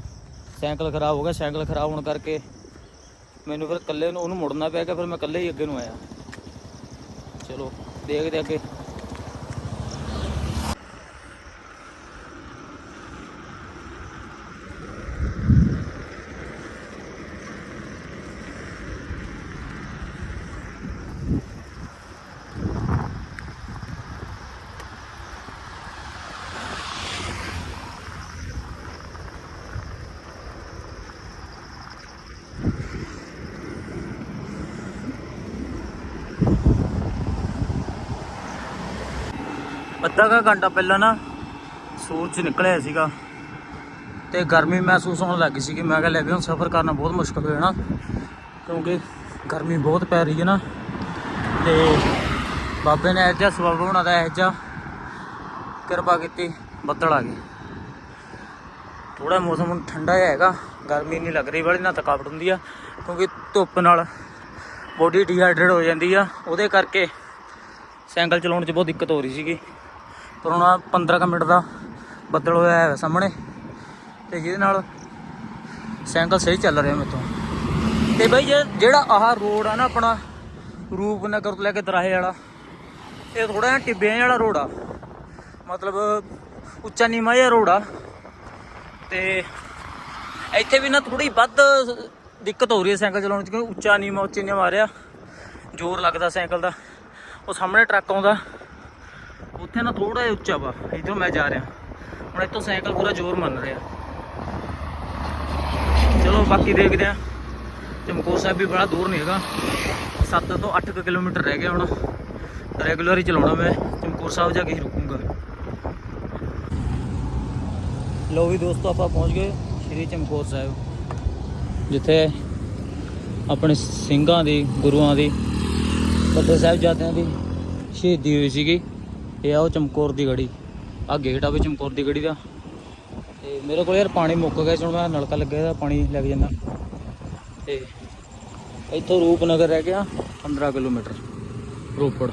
ਸਾਈਕਲ ਖਰਾਬ ਹੋ ਗਿਆ, ਸਾਈਕਲ ਖਰਾਬ ਹੋਣ ਕਰਕੇ ਮੈਨੂੰ ਫਿਰ ਇਕੱਲੇ ਨੂੰ ਉਹਨੂੰ ਮੁੜਨਾ ਪਿਆ ਕਿ ਫਿਰ ਮੈਂ ਇਕੱਲੇ ਹੀ ਅੱਗੇ ਨੂੰ ਆਇਆ। ਚਲੋ, ਦੇਖਦੇ ਅੱਗੇ। ਅੱਧਾ ਕੁ ਘੰਟਾ ਪਹਿਲਾਂ ਨਾ ਸੂਰਜ ਨਿਕਲਿਆ ਸੀਗਾ ਤੇ ਗਰਮੀ ਮਹਿਸੂਸ ਹੋਣ ਲੱਗੀ ਸੀ ਕਿ ਮੈਂ ਕਿਹਾ ਲੈ ਵੀ ਹੁਣ ਸਫ਼ਰ ਕਰਨਾ ਬਹੁਤ ਮੁਸ਼ਕਲ ਹੋ ਜਾਣਾ, ਕਿਉਂਕਿ ਗਰਮੀ ਬਹੁਤ ਪੈ ਰਹੀ ਹੈ ਨਾ। ਤੇ ਬਾਬੇ ਨੇ ਇਹ ਜਿਹਾ ਸਬਬ ਬਣਾਦਾ ਇਹ ਜਿਹਾ ਕਿਰਪਾ ਕੀਤੀ, ਬੱਦਲ ਆ ਗਏ। ਥੋੜਾ ਮੌਸਮ ਹੁਣ ਠੰਡਾ ਜਿਹਾ ਹੈਗਾ, ਗਰਮੀ ਨਹੀਂ ਲੱਗ ਰਹੀ ਵਾਲੀ, ਨਾ ਥਕਾਵਟ ਹੁੰਦੀ ਆ, ਕਿਉਂਕਿ ਧੁੱਪ ਨਾਲ ਬੋਡੀ ਡੀਹਾਈਡਰੇਟ ਹੋ ਜਾਂਦੀ ਆ। ਉਹਦੇ ਕਰਕੇ ਸਾਈਕਲ ਚਲਾਉਣ 'ਚ ਬਹੁਤ ਦਿੱਕਤ ਹੋ ਰਹੀ ਸੀਗੀ। ਪਰ ਹੁਣ 15 ਕੁ ਮਿੰਟ ਦਾ ਬੱਦਲ ਹੋਇਆ ਹੈ ਸਾਹਮਣੇ ਤੇ ਜਿਹਦੇ ਨਾਲ ਸਾਈਕਲ ਸਹੀ ਚੱਲ ਰਿਹਾ ਮੇਤੋਂ ਤੇ। ਬਈ ਜੇ ਜਿਹੜਾ ਆਹ ਰੋਡ ਆ ਨਾ ਆਪਣਾ ਰੂਪਨਗਰ ਤੋਂ ਲੈ ਕੇ ਦਰਾਹੇ ਵਾਲਾ, ਇਹ ਥੋੜਾ ਜਿਹਾ ਟਿੱਬਿਆਂ ਵਾਲਾ ਰੋਡ ਆ। ਮਤਲਬ ਉੱਚਾ ਨੀਵਾਂ ਜਿਹਾ ਰੋਡ ਆ। ਤੇ ਇੱਥੇ ਵੀ ਨਾ ਥੋੜੀ ਵੱਧ ਦਿੱਕਤ ਹੋ ਰਹੀ ਹੈ ਸਾਈਕਲ ਚਲਾਉਣ 'ਚ, ਕਿਉਂਕਿ ਉੱਚਾ ਨੀਵਾਂ ਉੱਚੇ ਨੀਵਾਂ ਮਾਰਿਆ ਜ਼ੋਰ ਲੱਗਦਾ ਸਾਈਕਲ ਦਾ। ਉਹ ਸਾਹਮਣੇ ਟਰੱਕ ਆਉਂਦਾ। ਇੱਥੇ ਨਾ ਥੋੜਾ ਜਿਹਾ ਉੱਚਾ ਵਾ, ਇਧਰੋਂ ਮੈਂ ਜਾ ਰਿਹਾ। ਹੁਣ ਇੱਥੋਂ ਸਾਈਕਲ ਪੂਰਾ ਜ਼ੋਰ ਮੰਨ ਰਿਹਾ। ਚਲੋ ਬਾਕੀ ਦੇਖਦੇ ਆ ਚਮਕੌਰ ਸਾਹਿਬ ਵੀ ਬੜਾ ਦੂਰ ਨਹੀਂ ਹੈਗਾ। 7 ਤੋਂ 8 ਕਿਲੋਮੀਟਰ ਰਹਿ ਗਿਆ ਹੁਣ। ਰੈਗੂਲਰ ਹੀ ਚਲਾਉਣਾ ਮੈਂ। ਚਮਕੌਰ ਸਾਹਿਬ ਜਾ ਕੇ ਹੀ ਰੁਕੂੰਗਾ। ਲੋ ਵੀ ਦੋਸਤੋ, ਆਪਾਂ ਪਹੁੰਚ ਗਏ ਸ਼੍ਰੀ ਚਮਕੌਰ ਸਾਹਿਬ। ਜਿੱਥੇ ਆਪਣੇ ਸਿੰਘਾਂ ਦੀ, ਗੁਰੂਆਂ ਦੀ ਵੱਡੇ ਸਾਹਿਬਜ਼ਾਦਿਆਂ ਦੀ ਸ਼ਹੀਦੀ ਹੋਈ ਸੀਗੀ। ਇਹ ਆ ਉਹ ਚਮਕੌਰ ਦੀ ਗੜੀ। ਆ ਗੇਟ ਆ ਵੀ ਚਮਕੌਰ ਦੀ ਗੜੀ ਦਾ। ਤੇ ਮੇਰੇ ਕੋਲ ਯਾਰ ਪਾਣੀ ਮੁੱਕ ਗਿਆ ਸੀ, ਹੁਣ ਮੈਂ ਨਲਕਾ ਲੱਗਿਆ ਦਾ ਪਾਣੀ ਲੈ ਕੇ ਜਾਂਦਾ। ਤੇ ਇੱਥੋਂ ਰੂਪਨਗਰ ਰਹਿ ਗਿਆ 15 ਕਿਲੋਮੀਟਰ, ਰੋਪੜ।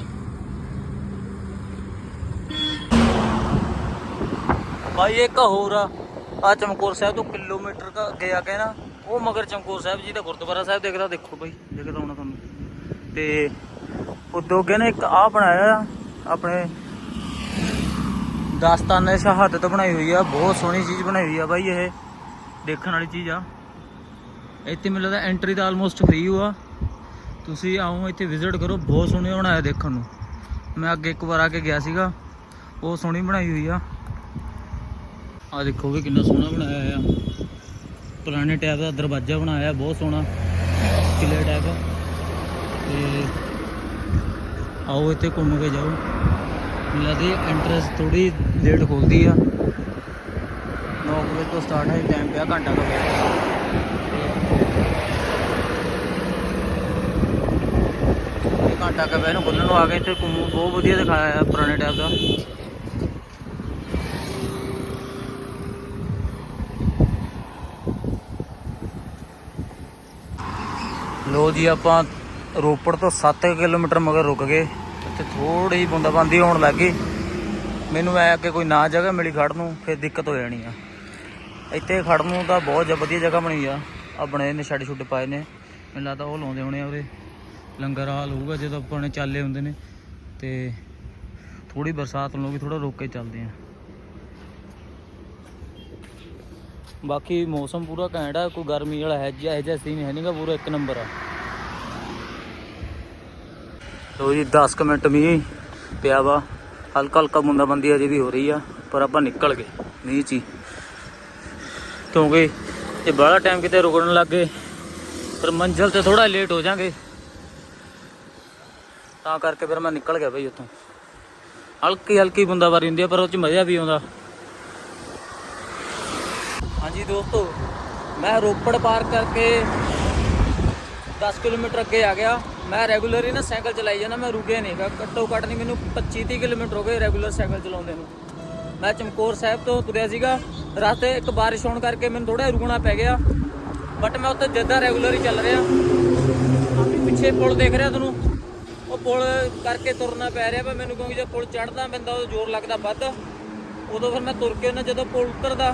ਭਾਈ ਇੱਕ ਹੋਰ ਆ ਆ ਚਮਕੌਰ ਸਾਹਿਬ ਤੋਂ ਕਿਲੋਮੀਟਰ ਦਾ ਅੱਗੇ ਆ ਕੇ ਨਾ, ਉਹ ਮਗਰ ਚਮਕੌਰ ਸਾਹਿਬ ਜੀ ਦਾ ਗੁਰਦੁਆਰਾ ਸਾਹਿਬ ਦੇਖਦਾ, ਦੇਖੋ ਭਾਈ ਦੇਖਦਾ ਹੋਣਾ ਤੁਹਾਨੂੰ। ਤੇ ਉਦੋਂ ਅੱਗੇ ਨਾ ਇੱਕ ਆ ਬਣਾਇਆ ਆਪਣੇ ਦਾਸਤਾਨੇ ਸ਼ਹਾਦਤ ਤੋਂ ਬਣਾਈ ਹੋਈ ਆ, ਬਹੁਤ ਸੋਹਣੀ ਚੀਜ਼ ਬਣਾਈ ਹੋਈ ਆ ਬਾਈ ਇਹ, ਦੇਖਣ ਵਾਲੀ ਚੀਜ਼ ਆ। ਇੱਥੇ ਮੈਨੂੰ ਲੱਗਦਾ ਐਂਟਰੀ ਤਾਂ ਆਲਮੋਸਟ ਫ੍ਰੀ ਹੋਆ ਤੁਸੀਂ ਆਓ, ਇੱਥੇ ਵਿਜ਼ਿਟ ਕਰੋ, ਬਹੁਤ ਸੋਹਣਾ ਬਣਾਇਆ ਦੇਖਣ ਨੂੰ। ਮੈਂ ਅੱਗੇ ਇੱਕ ਵਾਰ ਆ ਕੇ ਗਿਆ ਸੀਗਾ ਉਹ ਸੋਹਣੀ ਬਣਾਈ ਹੋਈ ਆ। ਆ ਦੇਖੋ ਵੀ ਕਿੰਨਾ ਸੋਹਣਾ ਬਣਾਇਆ ਆ ਪੁਰਾਣੇ ਟਾਈਪ ਦਾ ਦਰਵਾਜ਼ਾ ਬਣਾਇਆ, ਬਹੁਤ ਸੋਹਣਾ। ਕਿਲੇ ਟਾਈਪ ਤੇ ਆਓ ਇੱਥੇ ਘੁੰਮ ਕੇ ਜਾਓ। ਲੱਗਦਾ ਇਹ ਐਂਟਰੈਂਸ ਥੋੜੀ ਲੇਟ ਖੁੱਲਦੀ ਆ। 9 ਵਜੇ ਤੋਂ ਸਟਾਰਟ ਹੈ ਟਾਈਮ ਪਿਆ ਘੰਟਾ ਕੁ ਪਿਆ। ਇਹ ਘੰਟਾ ਕੁ ਪਿਆ ਇਹਨੂੰ ਖੁੱਲ੍ਹਣ ਨੂੰ, ਆ ਗਏ ਤੇ ਘੁੰਮੋ, ਬਹੁਤ ਵਧੀਆ ਦਿਖਾਇਆ ਆ ਪੁਰਾਣੇ ਟਾਈਪ ਦਾ। ਲੋ ਜੀ, ਆਪਾਂ ਰੋਪੜ ਤੋਂ 7 ਕਿਲੋਮੀਟਰ ਮਗਰ ਰੁਕ ਗਏ। ਇੱਥੇ ਥੋੜੀ ਜਿਹੀ ਬੂੰਦਾਬਾਂਦੀ ਹੋਣ ਲੱਗ ਗਈ। ਮੈਨੂੰ ਐ ਅੱਗੇ ਕੋਈ ਨਾ ਜਗ੍ਹਾ ਮਿਲੀ ਖੜ ਨੂੰ, ਫਿਰ ਦਿੱਕਤ ਹੋ ਜਾਣੀ ਆ। ਇੱਥੇ ਖੜਨ ਨੂੰ ਤਾਂ ਬਹੁਤ ਵਧੀਆ ਜਗ੍ਹਾ ਬਣੀ ਆ। ਆ ਬਣੇ ਨੇ, ਛੱਡ ਛੁੱਟ ਪਾਏ ਨੇ। ਮੈਨੂੰ ਲੱਗਦਾ ਉਹ ਲਾਉਂਦੇ ਹੋਣੇ ਆ ਉਰੇ। ਲੰਗਰ ਹਾਲ ਹੋਊਗਾ ਜਦੋਂ ਆਪਾਂ ਨੇ ਚਾਲੇ ਹੁੰਦੇ ਨੇ। ਤੇ ਥੋੜੀ ਬਰਸਾਤ ਨੂੰ ਵੀ ਥੋੜਾ ਰੋਕ ਕੇ ਚੱਲਦੇ ਆ। ਬਾਕੀ ਮੌਸਮ ਪੂਰਾ ਘੈਂਟ ਆ। ਕੋਈ ਗਰਮੀ ਵਾਲਾ ਹੈ ਜਿਹਾ ਜਿਹਾ ਸੀਨ ਹੈ ਨਹੀਂਗਾ ਪੂਰਾ ਇੱਕ ਨੰਬਰ ਆ। ਲੋ ਜੀ 10 ਕੁ ਮਿੰਟ ਮੀਂਹ ਪਿਆ ਵਾ। ਹਲਕਾ ਹਲਕਾ ਬੂੰਦਾਬੰਦੀ ਅਜੇ ਵੀ ਹੋ ਰਹੀ ਆ, ਪਰ ਆਪਾਂ ਨਿਕਲ ਗਏ ਮੀਂਹ 'ਚ ਹੀ। ਕਿਉਂਕਿ ਜੇ ਬਾਹਲਾ ਟਾਈਮ ਕਿਤੇ ਰੁਕਣ ਲੱਗ ਗਏ, ਫਿਰ ਮੰਜ਼ਿਲ ਤੇ ਥੋੜਾ ਲੇਟ ਹੋ ਜਾਾਂਗੇ। ਤਾਂ ਕਰਕੇ ਫਿਰ ਮੈਂ ਨਿਕਲ ਗਿਆ ਬਈ ਉੱਥੋਂ। ਹਲਕੀ ਹਲਕੀ ਬੂੰਦਾਬਾਰੀ ਹੁੰਦੀ ਆ, ਪਰ ਉਹ 'ਚ ਮਜ਼ਾ ਵੀ ਆਉਂਦਾ। ਹਾਂਜੀ ਦੋਸਤੋ, ਮੈਂ ਰੋਪੜ ਪਾਰ ਕਰਕੇ 10 ਕਿਲੋਮੀਟਰ ਅੱਗੇ ਆ ਗਿਆ। ਮੈਂ ਰੈਗੂਲਰ ਹੀ ਨਾ ਸਾਈਕਲ ਚਲਾਈ ਜਾਂਦਾ, ਮੈਂ ਰੁਕਿਆ ਨਹੀਂ ਘੱਟੋ ਘੱਟ ਨਹੀਂ ਮੈਨੂੰ 25 30 ਕਿਲੋਮੀਟਰ ਹੋ ਗਏ ਰੈਗੂਲਰ ਸਾਈਕਲ ਚਲਾਉਂਦੇ ਨੂੰ। ਮੈਂ ਚਮਕੌਰ ਸਾਹਿਬ ਤੋਂ ਤੁਰਿਆ ਸੀਗਾ, ਰਸਤੇ ਇੱਕ ਬਾਰਿਸ਼ ਹੋਣ ਕਰਕੇ ਮੈਨੂੰ ਥੋੜਾ ਰੁਕਣਾ ਪੈ ਗਿਆ। ਬਟ ਮੈਂ ਉੱਥੇ ਜਿੱਦਾਂ ਰੈਗੂਲਰ ਹੀ ਚੱਲ ਰਿਹਾ। ਆਪੀ ਪਿੱਛੇ ਪੁਲ ਦੇਖ ਰਿਹਾ ਤੁਹਾਨੂੰ। ਉਹ ਪੁਲ ਕਰਕੇ ਤੁਰਨਾ ਪੈ ਰਿਹਾ, ਪਰ ਮੈਨੂੰ ਕਿਉਂਕਿ ਜੇ ਪੁਲ ਚੜਦਾ ਪੈਂਦਾ, ਉਦੋਂ ਜ਼ੋਰ ਲੱਗਦਾ ਵੱਧ। ਉਦੋਂ ਫਿਰ ਮੈਂ ਤੁਰ ਕੇ ਨਾ ਜਦੋਂ ਪੁਲ ਉਤਰਦਾ,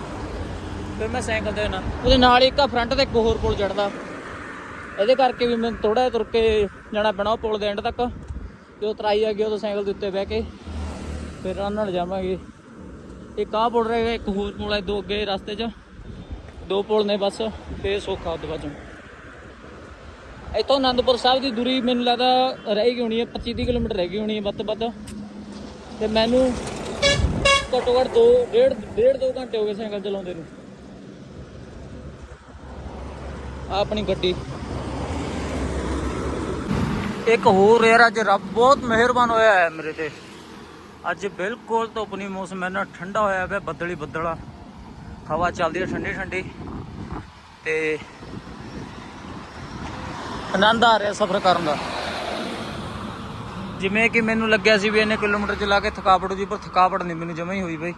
ਫਿਰ ਮੈਂ ਸਾਈਕਲ ਤੇ ਨਾ ਉਹਦੇ ਨਾਲ ਹੀ ਆ ਫਰੰਟ ਤੇ ਇੱਕ ਹੋਰ ਪੁਲ ਚੜਦਾ ਇਹਦੇ ਕਰਕੇ ਵੀ ਮੈਨੂੰ ਥੋੜਾ ਜਿਹਾ ਤੁਰ ਕੇ ਜਾਣਾ ਪੈਣਾ ਉਹ ਪੁਲ ਦੇ ਐਂਡ ਤੱਕ। ਜਦੋਂ ਤਰਾਈ ਆ ਗਈ ਉਦੋਂ ਸਾਈਕਲ ਦੇ ਉੱਤੇ ਬਹਿ ਕੇ। ਫਿਰ ਆਰਾਮ ਨਾਲ ਜਾਵਾਂਗੇ। ਇੱਕ ਆਹ ਪੁਲ ਰਹੇਗਾ ਇੱਕ ਹੋਰ ਪੁਲ ਹੈ ਦੋ ਅੱਗੇ ਰਸਤੇ 'ਚ। ਦੋ ਪੁਲ ਨੇ ਬਸ ਫੇਰ ਸੌਖਾ ਉਹਦੇ ਬਾਅਦ 'ਚੋਂ ਇੱਥੋਂ ਆਨੰਦਪੁਰ ਸਾਹਿਬ ਦੀ ਦੂਰੀ ਮੈਨੂੰ ਲੱਗਦਾ ਰਹਿ ਗਈ ਹੋਣੀ ਹੈ 25 30 ਕਿਲੋਮੀਟਰ ਰਹਿ ਗਈ ਹੋਣੀ ਹੈ ਵੱਧ ਤੋਂ ਵੱਧ। ਤੇ ਮੈਨੂੰ ਘੱਟੋ ਘੱਟ 2 ਡੇਢ ਡੇਢ 2 ਘੰਟੇ ਹੋ ਗਏ ਸਾਈਕਲ ਚਲਾਉਂਦੇ ਨੂੰ। ਆਹ ਆਪਣੀ ਗੱਡੀ। ਇੱਕ ਹੋਰ ਯਾਰ ਅੱਜ ਰੱਬ ਬਹੁਤ ਮਿਹਰਬਾਨ ਹੋਇਆ ਹੈ ਮੇਰੇ ਤੇ। ਅੱਜ ਬਿਲਕੁਲ ਧੁੱਪ ਨਹੀਂ, ਮੌਸਮ ਇੰਨਾ ਠੰਡਾ ਹੋਇਆ ਪਿਆ, ਬੱਦਲੀ ਬੱਦਲਾ ਹਵਾ ਚੱਲਦੀ ਹੈ ਠੰਡੀ ਠੰਡੀ। ਤੇ ਆਨੰਦ ਆ ਰਿਹਾ ਸਫ਼ਰ ਕਰਨ ਦਾ। ਜਿਵੇਂ ਕਿ ਮੈਨੂੰ ਲੱਗਿਆ ਸੀ ਵੀ ਇੰਨੇ ਕਿਲੋਮੀਟਰ ਚਲਾ ਕੇ ਥਕਾਵਟ ਹੋਜੀ ਪਰ ਥਕਾਵਟ ਨਹੀਂ ਮੈਨੂੰ ਜਮਾ ਹੀ ਹੋਈ ਬਈ।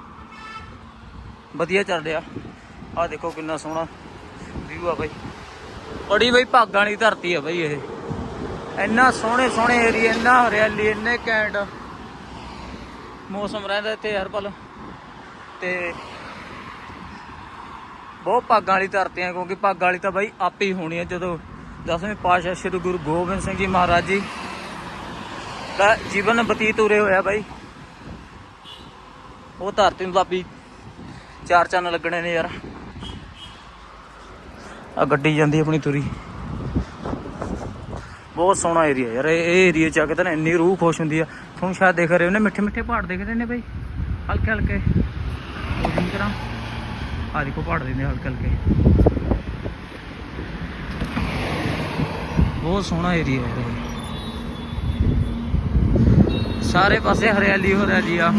ਵਧੀਆ ਚੱਲ ਰਿਹਾ। ਆਹ ਦੇਖੋ ਕਿੰਨਾ ਸੋਹਣਾ ਵਿਊ ਆ ਬਈ। ਬੜੀ ਬਈ ਭਾਗਾਂ ਵਾਲੀ ਧਰਤੀ ਆ ਬਈ ਇਹ। ਇੰਨਾ ਸੋਹਣੇ ਸੋਹਣੇ ਏਰੀਆ ਇੰਨਾ ਹਰਿਆਲੀ, ਇੰਨੇ ਕੈਂਟ ਮੌਸਮ ਰਹਿੰਦਾ ਇੱਥੇ ਹਰ ਪਲ। ਤੇ ਬਹੁਤ ਭਾਗਾਂ ਵਾਲੀ ਧਰਤੀ ਆ ਕਿਉਂਕਿ ਭਾਗਾਂ ਵਾਲੀ ਤਾਂ ਬਾਈ ਆਪੇ ਹੀ ਹੋਣੀ ਹੈ ਜਦੋਂ ਦਸਵੇਂ ਪਾਤਸ਼ਾਹ ਸ੍ਰੀ ਗੁਰੂ ਗੋਬਿੰਦ ਸਿੰਘ ਜੀ ਮਹਾਰਾਜ ਜੀ ਦਾ ਜੀਵਨ ਬਤੀਤ ਉਰੇ ਹੋਇਆ ਬਾਈ। ਉਹ ਧਰਤੀ ਨੂੰ ਤਾਂ ਚਾਰ ਚੰਨ ਲੱਗਣੇ ਨੇ ਯਾਰ। ਆ ਗੱਡੀ ਜਾਂਦੀ ਆਪਣੀ ਤੁਰੀ। ਬਹੁਤ ਸੋਹਣਾ ਏਰੀਆ ਯਾਰ, ਇਹ ਏਰੀਆ ਚ ਆ ਕੇ ਤਾਂ ਇੰਨੀ ਰੂਹ ਖੁਸ਼ ਹੁੰਦੀ ਆ। ਤੁਹਾਨੂੰ ਸ਼ਾਇਦ ਦੇਖ ਰਹੇ ਹੋ ਨੇ, ਮਿੱਠੇ ਮਿੱਠੇ ਪਹਾੜ ਦਿਖਦੇ ਨੇ ਬਈ? ਹਲਕੇ ਹਲਕੇ। ਕੋਸ਼ਿਸ਼ ਕਰਾਂ? ਆ ਦੇਖੋ ਪਹਾੜ ਦਿਖਦੇ ਹਲਕੇ ਹਲਕੇ। ਬਹੁਤ ਸੋਹਣਾ ਏਰੀਆ ਹੈ ਸਾਰੇ ਪਾਸੇ ਹਰਿਆਲੀ ਹੋ ਰਹੀ ਆ।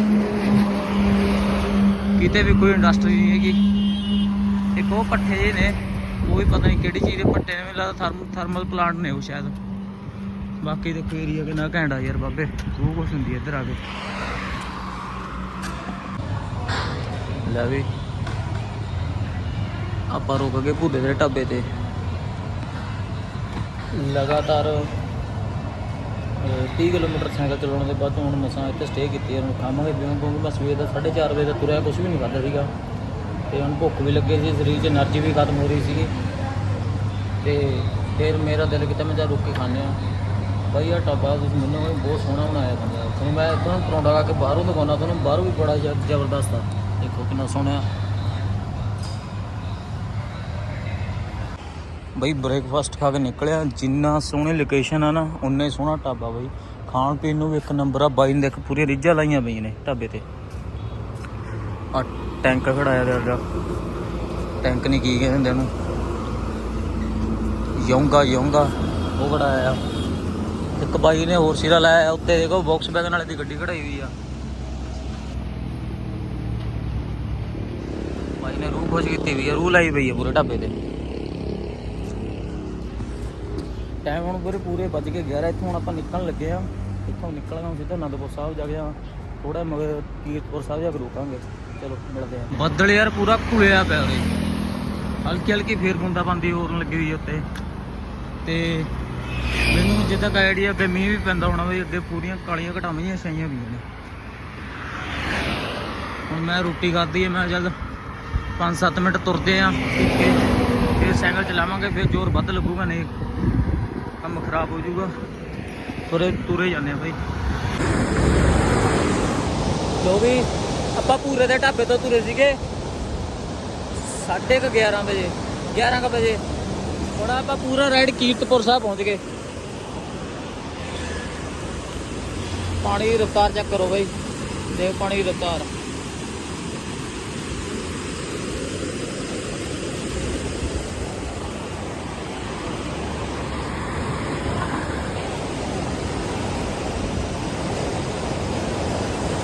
ਕਿਤੇ ਵੀ ਕੋਈ ਇੰਡਸਟਰੀ ਨਹੀਂ ਹੈਗੀ। ਇੱਕ ਉਹ ਪੱਠੇ ਜਿਹੇ ਨੇ, ਉਹ ਵੀ ਪਤਾ ਨਹੀਂ ਕਿਹੜੀ ਚੀਜ਼ ਦੇ ਪੱਟੇ ਨੇ, ਮੈਨੂੰ ਲੱਗਦਾ ਥਰਮਲ ਪਲਾਂਟ ਨੇ ਉਹ ਸ਼ਾਇਦ। ਬਾਕੀ ਦੇਖੋ ਏਰੀਆ ਕਿੰਨਾ ਘੈਂਡਾ ਯਾਰ ਬਾਬੇ ਉਹ ਕੁਛ ਹੁੰਦੀ ਇੱਧਰ ਆ ਕੇ। ਲੈ ਵੀ। ਆਪਾਂ ਰੁਕ ਗਏ ਭੂਦੇ ਦੇ ਢਾਬੇ ਤੇ। ਲਗਾਤਾਰ 30 ਕਿਲੋਮੀਟਰ ਸਾਈਕਲ ਚਲਾਉਣ ਦੇ ਬਾਅਦ ਹੁਣ ਮਸਾਂ ਇੱਥੇ ਸਟੇ ਕੀਤੀ ਹੈ ਹੁਣ ਖਾਵਾਂਗੇ, ਪੀਵਾਂਗੇ, ਕਿਉਂਕਿ ਮੈਂ ਸਵੇਰ ਦਾ 4:30 ਵਜੇ ਦਾ ਤੁਰਿਆ ਕੁਝ ਵੀ ਨਹੀਂ ਖਾਧਾ ਸੀਗਾ। ਤੇ ਹੁਣ ਭੁੱਖ ਵੀ ਲੱਗੇ ਸੀ, ਸਰੀਰ 'ਚ એનર્ਜੀ ਵੀ ਖਤਮ ਹੋ ਰਹੀ ਸੀਗੀ। ਤੇ ਫਿਰ ਮੇਰਾ ਦਿਲ ਕੀਤਾ ਮੈਂ ਜਾ ਰੁਕ ਕੇ ਖਾਣੇ ਆ। ਬਾਈ ਆ, ਢਾਬਾ ਤੁਸੀਂ ਮੈਨੂੰ ਬਹੁਤ ਸੋਹਣਾ ਬਣਾਇਆ ਬੰਦਾ ਇੱਥੇ ਤੁਹਾਨੂੰ ਮੈਂ ਤੁਹਾਨੂੰ ਪਰੌਂਠਾ ਖਾ ਕੇ ਬਾਹਰੋਂ ਦਿਖਾਉਣਾ ਤੁਹਾਨੂੰ ਬਾਹਰੋਂ ਵੀ ਬੜਾ ਜ਼- ਜ਼ਬਰਦਸਤ ਆ। ਦੇਖੋ ਕਿੰਨਾ ਸੋਹਣਾ ਬਈ ਬ੍ਰੇਕਫਾਸਟ ਖਾ ਕੇ ਨਿਕਲਿਆ, ਜਿੰਨਾ ਸੋਹਣੀ ਲੋਕੇਸ਼ਨ ਆ ਨਾ ਉਨਾ ਹੀ ਸੋਹਣਾ ਢਾਬਾ ਬਈ। ਖਾਣ ਪੀਣ ਨੂੰ ਵੀ ਇੱਕ ਨੰਬਰ ਆ, ਬਾਈ ਨੇ ਦੇਖ ਪੂਰੀ ਰੀਝਾਂ ਲਾਈਆਂ ਪਈਆਂ ਨੇ ਢਾਬੇ ਤੇ। ਆ ਟੈਂਕ ਖੜਾਇਆ ਦੇ ਦਾ ਟੈਂਕ ਨਹੀਂ ਕੀ ਕਹਿੰਦੇ ਹੁੰਦੇ ਉਹਨੂੰ। ਯੋਂਗਾ ਯੋਂਗਾ, ਉਹ ਖੜਾਇਆ ਆ। ਇੱਕ ਬਾਈ ਨੇ ਹੋਰ ਸਿਰਾ ਲਾਇਆ ਉੱਤੇ ਦੇਖੋ ਬਾਕਸ ਵੈਗਨ ਵਾਲੇ ਦੀ ਗੱਡੀ ਖੜਾਈ ਹੋਈ ਆ। ਬਾਈ ਨੇ ਰੂਹ ਖੋਜ ਕੀਤੀ ਹੋਈ ਆ, ਰੂਹ ਲਾਈ ਪਈ ਆ ਪੂਰੇ ਢਾਬੇ ਤੇ। ਟਾਈਮ ਹੁਣ ਪੂਰੇ ਪੂਰੇ ਵੱਜ ਕੇ 11 ਇੱਥੋਂ ਹੁਣ ਆਪਾਂ ਨਿਕਲਣ ਲੱਗੇ ਆ। ਇੱਥੋਂ ਨਿਕਲਾਂਗੇ ਹੁਣ ਸਿੱਧਾ ਅਨੰਦਪੁਰ ਸਾਹਿਬ ਜਾ ਕੇ ਆ। ਥੋੜਾ ਮਗਰ ਕੀਰਤਪੁਰ ਸਾਹਿਬ ਜਾ ਕੇ ਰੁਕਾਂਗੇ। ਚਲੋ, ਮਿਲਦੇ ਆ। ਬੱਦਲ ਯਾਰ ਪੂਰਾ ਘੁਲਿਆ ਪਿਆ ਉਰੇ। ਹਲਕੀ ਹਲਕੀ ਫੇਰ ਬੁੰਦਾ ਬੰਦੀ ਹੋਰਨ ਲੱਗੀ ਹੋਈ ਆ ਉੱਤੇ। ਤੇ ਮੈਨੂੰ ਜਿੱਦਾਂ ਕਿ ਆਈਡੀਆ ਕਿ ਮੀਂਹ ਵੀ ਪੈਂਦਾ ਹੋਣਾ ਵੀ ਅੱਗੇ ਪੂਰੀਆਂ ਕਾਲੀਆਂ ਘਟਾਵਾਂ ਜਿਹੀਆਂ ਛਾਈਆਂ ਪਈਆਂ ਨੇ ਹੁਣ ਮੈਂ ਰੋਟੀ ਖਾਧੀ ਹੈ ਮੈਂ ਜਦ 5-7 ਮਿੰਟ ਤੁਰਦੇ ਆ। ਫਿਰ ਸਾਈਕਲ ਚਲਾਵਾਂਗੇ, ਫਿਰ ਜ਼ੋਰ ਵੱਧ ਲੱਗੂਗਾ, ਨਹੀਂ ਕੰਮ ਖਰਾਬ ਹੋ ਜਾਊਗਾ। ਤੁਰੇ ਤੁਰੇ ਜਾਂਦੇ ਆ ਬਾਈ। ਲੋ ਵੀ, ਆਪਾਂ ਪੂਰੇ ਦੇ ਢਾਬੇ ਤੋਂ ਤੁਰੇ ਸੀਗੇ 11:30 ਵਜੇ 11 ਵਜੇ। ਹੁਣ ਆਪਾਂ ਪੂਰਾ ਰਾਈਡ ਕੀਰਤਪੁਰ ਸਾਹਿਬ ਪਹੁੰਚ ਗਏ। ਪਾਣੀ ਦੀ ਰਫ਼ਤਾਰ ਚੈੱਕ ਕਰੋ ਬਾਈ। ਦੇਖ ਪਾਣੀ ਦੀ ਰਫ਼ਤਾਰ।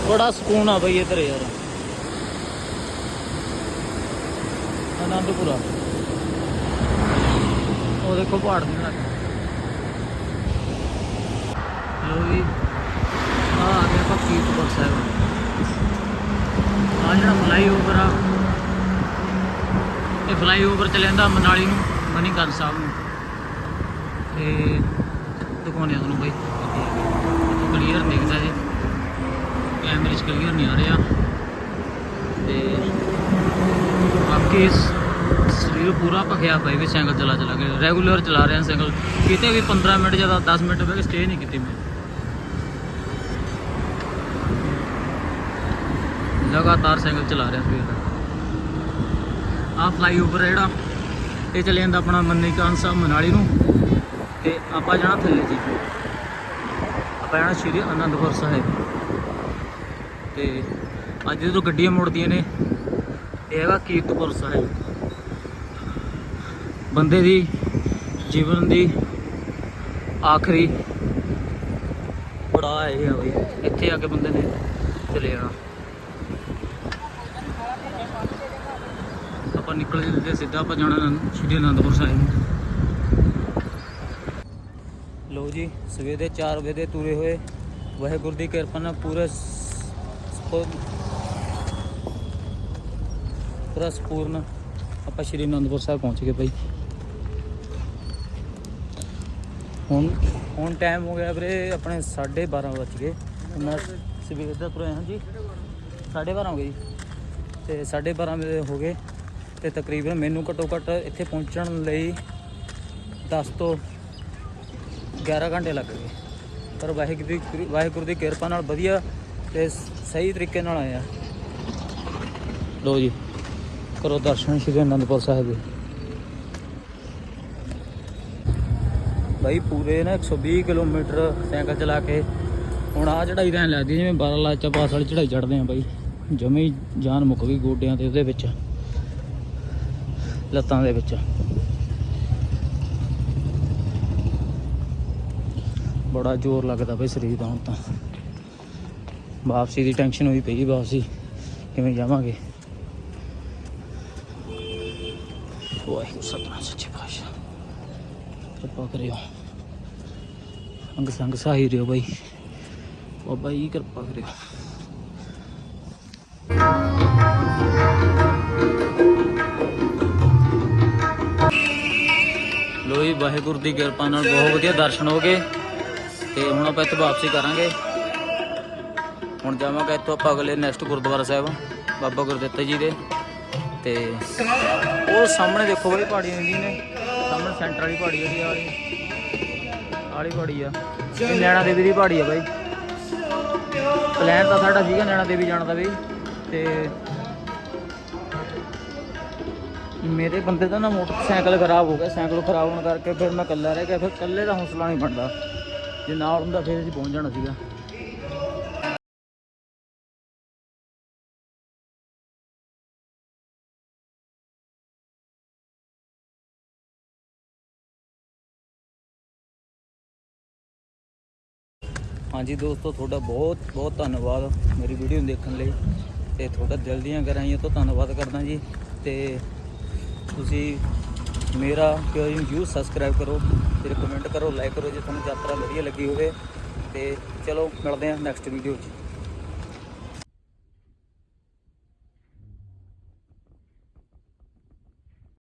ਬੜਾ ਸਕੂਨ ਆ ਬਈ ਇੱਧਰ ਯਾਰ। ਆਨੰਦਪੁਰਾ ਉਹ ਦੇਖੋ ਪਹਾੜ ਦੇ ਨਾਲ ਲੋ ਜੀ। ਕੀਰਤਪੁਰ ਸਾਹਿਬ। ਆ ਜਿਹੜਾ ਫਲਾਈਓਵਰ ਆ, ਇਹ ਫਲਾਈਓਵਰ ਚੱਲ ਜਾਂਦਾ ਮਨਾਲੀ ਨੂੰ, ਮਨੀਕਰਨ ਸਾਹਿਬ ਨੂੰ। ਤੇ ਦਿਖਾਉਂਦੇ ਆ ਤੁਹਾਨੂੰ ਬਈ। ਕਲੀਅਰ ਦਿਖਦਾ ਜੀ। ਕੈਮਰੇ 'ਚ ਕਲੀਅਰ ਨਹੀਂ ਆ ਰਿਹਾ। ਤੇ ਬਾਕੀ ਇਸ ਸਰੀਰ ਪੂਰਾ ਭਖਿਆ ਪਿਆ ਵੀ ਸਾਈਕਲ ਚਲਾ ਚਲਾ ਕੇ। ਰੈਗੂਲਰ ਚਲਾ ਰਿਹਾ ਸਾਈਕਲ। ਕਿਤੇ ਵੀ 15 ਮਿੰਟ ਜਾਂ 10 ਮਿੰਟ ਬਹਿ ਕੇ ਸਟੇ ਨਹੀਂ ਕੀਤੀ ਮੈਂ। ਲਗਾਤਾਰ ਸਾਈਕਲ ਚਲਾ ਰਿਹਾ ਸਵੇਰ ਦਾ ਆ ਫਲਾਈਓਵਰ ਜਿਹੜਾ, ਇਹ ਚਲੇ ਜਾਂਦਾ ਆਪਣਾ ਮੰਨੀਕਾਨ ਸਾਹਿਬ ਮਨਾਲੀ ਨੂੰ। ਤੇ ਆਪਾਂ ਜਾਣਾ ਥੱਲੇ ਜੀ। ਆਪਾਂ ਜਾਣਾ ਸ਼੍ਰੀ ਅਨੰਦਪੁਰ ਸਾਹਿਬ। ਤੇ ਅੱਜ ਜਦੋਂ ਗੱਡੀਆਂ ਮੁੜਦੀਆਂ ਨੇ, ਇਹ ਹੈਗਾ ਕੀਰਤਪੁਰ ਸਾਹਿਬ। ਬੰਦੇ ਦੀ ਜੀਵਨ ਦੀ ਆਖਰੀ ਪੜਾਅ ਇਹ ਆ ਬਈ। ਇੱਥੇ ਆ ਕੇ ਬੰਦੇ ਨੇ ਚਲੇ ਜਾਣਾ। ਆਪਾਂ ਨਿਕਲ ਜਿੱਦੇ ਸਿੱਧਾ ਆਪਾਂ ਜਾਣਾ ਸ਼੍ਰੀ ਅਨੰਦਪੁਰ ਸਾਹਿਬ। ਨੂੰ ਲੋ ਜੀ, ਸਵੇਰੇ 4 ਵਜੇ ਦੇ ਤੁਰੇ ਹੋਏ। ਵਾਹਿਗੁਰੂ ਦੀ ਕਿਰਪਾ ਨਾਲ ਪੂਰਾ ਪੂਰਾ ਸੰਪੂਰਨ ਆਪਾਂ ਸ਼੍ਰੀ ਅਨੰਦਪੁਰ ਸਾਹਿਬ ਪਹੁੰਚ ਗਏ ਭਾਈ ਹੁਣ ਹੁਣ ਟਾਈਮ ਹੋ ਗਿਆ ਵੀਰੇ, ਆਪਣੇ 12:30 ਵੱਜ ਗਏ। ਮੈਂ ਸਵੇਰ ਦਾ ਤੁਰਿਆ ਹਾਂ ਜੀ। 12:30 ਹੋ ਗਏ ਜੀ। ਤੇ 12:30 ਵਜੇ ਹੋ ਗਏ। ਤੇ ਤਕਰੀਬਨ ਮੈਨੂੰ ਘੱਟੋ ਘੱਟ ਇੱਥੇ ਪਹੁੰਚਣ ਲਈ 10 ਤੋਂ 11 ਘੰਟੇ ਲੱਗ ਗਏ। ਪਰ ਵਾਹਿਗੁਰੂ ਦੀ ਵਾਹਿਗੁਰੂ ਦੀ ਕਿਰਪਾ ਨਾਲ ਵਧੀਆ ਤੇ ਸਹੀ ਤਰੀਕੇ ਨਾਲ ਆਇਆ ਲੋ ਜੀ ਕਰੋ ਦਰਸ਼ਨ ਸ਼੍ਰੀ ਅਨੰਦਪੁਰ ਸਾਹਿਬ ਦੇ। ਭਾਈ ਪੂਰੇ ਨਾ 120 ਕਿਲੋਮੀਟਰ ਸਾਈਕਲ ਚਲਾ ਕੇ ਹੁਣ ਆ ਚੜਾਈ ਤਾਂ ਲੱਗਦੀ ਜਿਵੇਂ 12 ਲਾਚਾ ਪਾਸ ਵਾਲੀ ਚੜਾਈ ਚੜਦੇ ਆ ਬਾਈ। ਜਮੇ ਜਾਨ ਮੁੱਕ ਗਈ ਗੋਡਿਆਂ ਤੇ ਉਹਦੇ ਵਿੱਚ। ਲੱਤਾਂ ਦੇ ਵਿੱਚ। ਬੜਾ ਜ਼ੋਰ ਲੱਗਦਾ ਬਈ ਸਰੀਰ ਦਾ ਹੁਣ ਤਾਂ। ਵਾਪਸੀ ਦੀ ਟੈਨਸ਼ਨ ਹੋਈ ਪਈ ਵਾਪਸੀ। ਕਿਵੇਂ ਜਾਵਾਂਗੇ? ਵਾਹਿਗੁਰੂ ਸਤਨਾਮ, ਸੱਚੇ ਪਾਤਸ਼ਾਹ। ਕਿਰਪਾ ਕਰਿਓ। ਅੰਗ ਸੰਗ ਸਾਹੀ ਰਿਓ ਬਾਈ। ਬਾਬਾ ਜੀ, ਕਿਰਪਾ ਕਰਿਓ। ਵਾਹਿਗੁਰੂ ਦੀ ਕਿਰਪਾ ਨਾਲ ਬਹੁਤ ਵਧੀਆ ਦਰਸ਼ਨ ਹੋ ਗਏ ਤੇ ਹੁਣ ਆਪਾਂ ਇੱਥੋਂ ਵਾਪਸੀ ਕਰਾਂਗੇ। ਹੁਣ ਜਾਵਾਂਗੇ ਇੱਥੋਂ ਆਪਾਂ ਅਗਲੇ ਨੈਕਸਟ ਗੁਰਦੁਆਰਾ ਸਾਹਿਬ, ਬਾਬਾ ਗੁਰਦਿੱਤਾ ਜੀ ਦੇ। ਤੇ ਉਹ ਸਾਹਮਣੇ ਦੇਖੋ ਬਈ ਪਹਾੜੀਆਂ ਜੀ ਨੇ, ਸਾਹਮਣੇ ਸੈਂਟਰ ਵਾਲੀ ਪਹਾੜੀ ਜਿਹੜੀ ਆਲੀ ਆਲੀ ਪਹਾੜੀ ਆ। ਇਹ ਨੈਣਾ ਦੇਵੀ ਦੀ ਪਹਾੜੀ ਆ ਬਾਈ। ਪਲਾਨ ਤਾਂ ਸਾਡਾ ਸੀਗਾ ਨੈਣਾ ਦੇਵੀ ਜਾਣ ਦਾ ਵੀ ਤੇ ਮੇਰੇ ਬੰਦੇ ਦਾ ਨਾ ਮੋਟਰਸਾਈਕਲ ਖਰਾਬ ਹੋ ਗਿਆ, ਸਾਈਕਲ ਖਰਾਬ ਹੋਣ ਕਰਕੇ ਫਿਰ ਮੈਂ ਇਕੱਲਾ ਰਹਿ ਗਿਆ, ਫਿਰ ਇਕੱਲੇ ਦਾ ਹੌਸਲਾ ਨਹੀਂ ਬਣਦਾ। ਜੇ ਨਾਲ ਹੁੰਦਾ ਫਿਰ ਅਸੀਂ ਪਹੁੰਚ ਜਾਣਾ ਸੀਗਾ। ਹਾਂਜੀ ਦੋਸਤੋ, ਤੁਹਾਡਾ ਬਹੁਤ ਬਹੁਤ ਧੰਨਵਾਦ ਮੇਰੀ ਵੀਡੀਓ ਨੂੰ ਦੇਖਣ ਲਈ ਤੇ ਤੁਹਾਡਾ ਦਿਲ ਦੀਆਂ ਗਹਿਰਾਈਆਂ ਤੋਂ ਧੰਨਵਾਦ ਕਰਦਾ ਜੀ। ਤੇ ਤੁਸੀਂ ਮੇਰਾ ਕਿਉਂ ਯੂ ਸਬਸਕ੍ਰਾਈਬ ਕਰੋ ਤੇ ਕਮੈਂਟ ਕਰੋ ਲਾਈਕ ਕਰੋ ਜੇ ਤੁਹਾਨੂੰ ਯਾਤਰਾ ਵਧੀਆ ਲੱਗੀ ਹੋਵੇ ਤੇ ਚਲੋ ਮਿਲਦੇ ਹਾਂ ਨੈਕਸਟ ਵੀਡੀਓ 'ਚ।